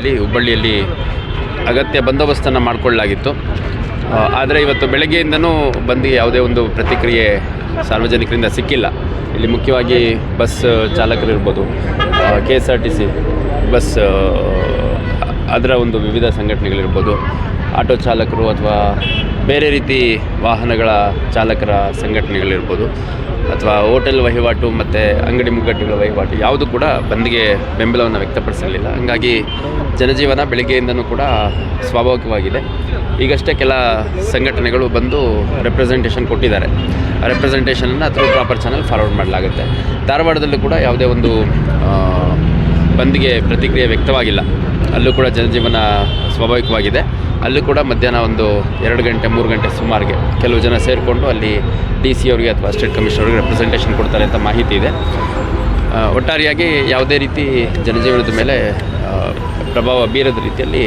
ಹಿನ್ನೆಲೆಯಲ್ಲಿ ಹುಬ್ಬಳ್ಳಿಯಲ್ಲಿ ಅಗತ್ಯ ಬಂದೋಬಸ್ತನ್ನು ಮಾಡಿಕೊಳ್ಳಲಾಗಿತ್ತು. ಆದರೆ ಇವತ್ತು ಬೆಳಗ್ಗೆಯಿಂದನೂ ಬಂದು ಯಾವುದೇ ಒಂದು ಪ್ರತಿಕ್ರಿಯೆ ಸಾರ್ವಜನಿಕರಿಂದ ಸಿಕ್ಕಿಲ್ಲ. ಇಲ್ಲಿ ಮುಖ್ಯವಾಗಿ bus ಚಾಲಕರಿರ್ಬೋದು K S R T C bus ಅದರ ಒಂದು ವಿವಿಧ ಸಂಘಟನೆಗಳಿರ್ಬೋದು. ಆಟೋ ಚಾಲಕರು ಅಥವಾ ಬೇರೆ ರೀತಿ ವಾಹನಗಳ ಚಾಲಕರ ಸಂಘಟನೆಗಳಿರ್ಬೋದು. ಅಥವಾ ಹೋಟೆಲ್ ವಹಿವಾಟು ಮತ್ತು ಅಂಗಡಿ ಮುಗ್ಗಟ್ಟುಗಳ ವಹಿವಾಟು ಯಾವುದು ಕೂಡ ಬಂದ್ಗೆ ಬೆಂಬಲವನ್ನು ವ್ಯಕ್ತಪಡಿಸಲಿಲ್ಲ. ಹಾಗಾಗಿ ಜನಜೀವನ ಬೆಳಗ್ಗೆಯಿಂದನೂ ಕೂಡ ಸ್ವಾಭಾವಿಕವಾಗಿದೆ. ಈಗಷ್ಟೇ ಕೆಲ ಸಂಘಟನೆಗಳು ಬಂದು ರೆಪ್ರೆಸೆಂಟೇಷನ್ ಕೊಟ್ಟಿದ್ದಾರೆ. ಆ ರೆಪ್ರೆಸೆಂಟೇಷನನ್ನು ಥ್ರೂ ಪ್ರಾಪರ್ ಚಾನಲ್ ಫಾರ್ವರ್ಡ್ ಮಾಡಲಾಗುತ್ತೆ. ಧಾರವಾಡದಲ್ಲೂ ಕೂಡ ಯಾವುದೇ ಒಂದು ಬಂದ್ಗೆ ಪ್ರತಿಕ್ರಿಯೆ ವ್ಯಕ್ತವಾಗಿಲ್ಲ. ಅಲ್ಲೂ ಕೂಡ ಜನಜೀವನ ಸ್ವಾಭಾವಿಕವಾಗಿದೆ. ಅಲ್ಲೂ ಕೂಡ ಮಧ್ಯಾಹ್ನ ಒಂದು ಎರಡು ಗಂಟೆ ಮೂರು ಗಂಟೆ ಸುಮಾರಿಗೆ ಕೆಲವು ಜನ ಸೇರಿಕೊಂಡು ಅಲ್ಲಿ ಡಿ ಸಿ ಅವರಿಗೆ ಅಥವಾ ಸ್ಟೇಟ್ ಕಮಿಷನರ್ ಅವರಿಗೆ ರೆಪ್ರೆಸೆಂಟೇಷನ್ ಕೊಡ್ತಾರೆ ಅಂತ ಮಾಹಿತಿ ಇದೆ. ಒಟ್ಟಾರೆಯಾಗಿ ಯಾವುದೇ ರೀತಿ ಜನಜೀವನದ ಮೇಲೆ ಪ್ರಭಾವ ಬೀರದ ರೀತಿಯಲ್ಲಿ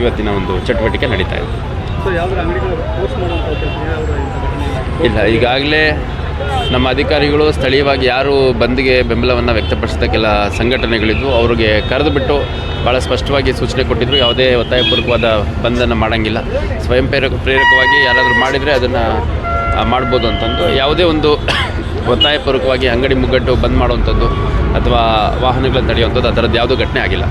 ಇವತ್ತಿನ ಒಂದು ಚಟುವಟಿಕೆ ನಡೀತಾ ಇದೆ. ಇಲ್ಲ ಈಗಾಗಲೇ ನಮ್ಮ ಅಧಿಕಾರಿಗಳು ಸ್ಥಳೀಯವಾಗಿ ಯಾರು ಬಂದ್ಗೆ ಬೆಂಬಲವನ್ನು ವ್ಯಕ್ತಪಡಿಸಿದ ಕೆಲ ಸಂಘಟನೆಗಳಿದ್ವು ಅವ್ರಿಗೆ ಕರೆದು ಬಿಟ್ಟು ಭಾಳ ಸ್ಪಷ್ಟವಾಗಿ ಸೂಚನೆ ಕೊಟ್ಟಿದ್ರು. ಯಾವುದೇ ಒತ್ತಾಯಪೂರ್ವಕವಾದ ಬಂದನ್ನು ಮಾಡೋಂಗಿಲ್ಲ. ಸ್ವಯಂ ಪ್ರೇರಕ ಪ್ರೇರಕವಾಗಿ ಯಾರಾದರೂ ಮಾಡಿದರೆ ಅದನ್ನು ಮಾಡ್ಬೋದು ಅಂತಂದು. ಯಾವುದೇ ಒಂದು ಒತ್ತಾಯಪೂರ್ವಕವಾಗಿ ಅಂಗಡಿ ಮುಗ್ಗಟ್ಟು ಬಂದ್ ಮಾಡುವಂಥದ್ದು ಅಥವಾ ವಾಹನಗಳನ್ನು ತಡೆಯುವಂಥದ್ದು ಆ ಥರದ್ದು ಯಾವುದೂ ಘಟನೆ ಆಗಿಲ್ಲ.